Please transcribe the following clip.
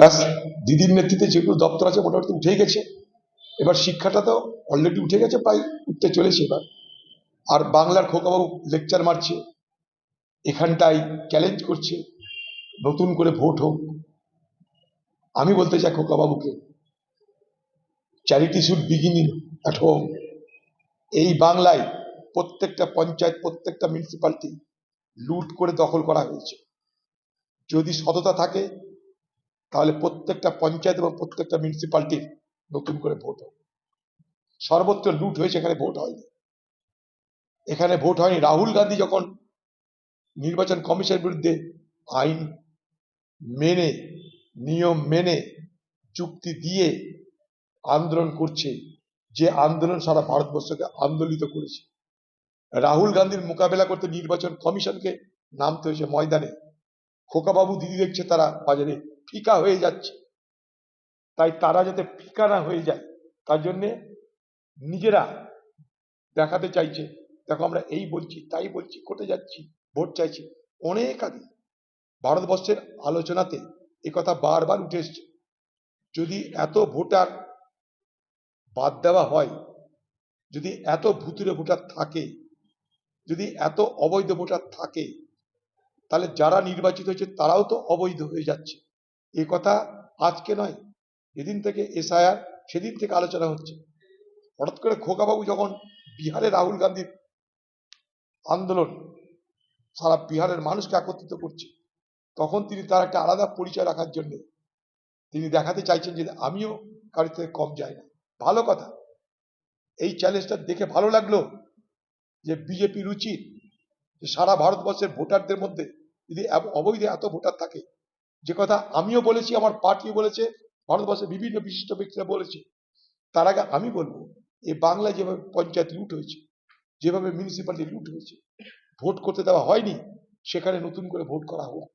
ব্যাস, দিদির নেতৃত্বে যেগুলো দপ্তর আছে, মোটামুটি উঠে গেছে। এবার শিক্ষাটা তো অলরেডি উঠে গেছে, প্রায় উঠতে চলেছে এবার। আর বাংলার খোকাবাবু লেকচার মারছে, এখানটায় চ্যালেঞ্জ করছে, নতুন করে ভোট হোক। আমি বলতে চাই খোকাবাবুকে charity should begin at home এই বাংলায় প্রত্যেকটা পঞ্চায়েত, প্রত্যেকটা মিউনিসিপালিটি লুট করে দখল করা হয়েছে। যদি সততা থাকে তাহলে প্রত্যেকটা পঞ্চায়েত এবং প্রত্যেকটা মিউনিসিপালিটির নতুন করে ভোট হবে। সর্বত্র লুট হয়েছে, এখানে ভোট হয়নি। এখানে ভোট হয়নি। রাহুল গান্ধী যখন নির্বাচন কমিশনের বিরুদ্ধে আইন মেনে, নিয়ম মেনে চুক্তি দিয়ে আন্দোলন করছে, যে আন্দোলন সারা ভারতবর্ষকে আন্দোলিত করেছে। রাহুল গান্ধীর মোকাবেলা করতে নির্বাচন কমিশনকে নামতে হয়েছে ময়দানে। খোকাবাবু দিদি দেখছে তারা বাজারে। ফিকা হয়ে যাচ্ছে। তাই তারা যাতে ফিকা না হয়ে যায়, তার জন্যে নিজেরা দেখাতে চাইছে, দেখো আমরা এই বলছি, তাই বলছি, কোর্টে যাচ্ছি, ভোট চাইছি। অনেক আগে ভারতবর্ষের আলোচনাতে কথা বারবার উঠে এসছে। যদি এত ভোটার বাদ দেওয়া হয়, যদি এত ভুতুরে ভোটার থাকে, যদি এত অবৈধ ভোটার থাকে, তাহলে যারা নির্বাচিত হয়েছে তারাও তো অবৈধ হয়ে যাচ্ছে। এ কথা আজকে নয়, যেদিন থেকে এসআইআর, সেদিন থেকে আলোচনা হচ্ছে। হঠাৎ করে খোকাবাবু যখন বিহারে রাহুল গান্ধীর আন্দোলন, সারা বিহারের মানুষকে একত্রিত করছে, তখন তিনি তার একটা আলাদা পরিচয় রাখার জন্য তিনি দেখাতে চাইছেন যে আমিও কারোর থেকে কম যাই না। ভালো কথা। এই চ্যালেঞ্জটা দেখে ভালো লাগল যে বিজেপির উচিত যে সারা ভারতবর্ষের ভোটারদের মধ্যে যদি অবৈধ এত ভোটার থাকে যে কথা আমিও বলেছি, আমার পার্টিও বলেছে, ভারতবর্ষের বিভিন্ন বিশিষ্ট ব্যক্তিরা বলেছে। তার আগে আমি বলব, এই বাংলায় যেভাবে পঞ্চায়েত লুট হয়েছে, যেভাবে মিউনিসিপ্যালিটি লুট হয়েছে, ভোট করতে দেওয়া হয়নি, সেখানে নতুন করে ভোট করা হোক।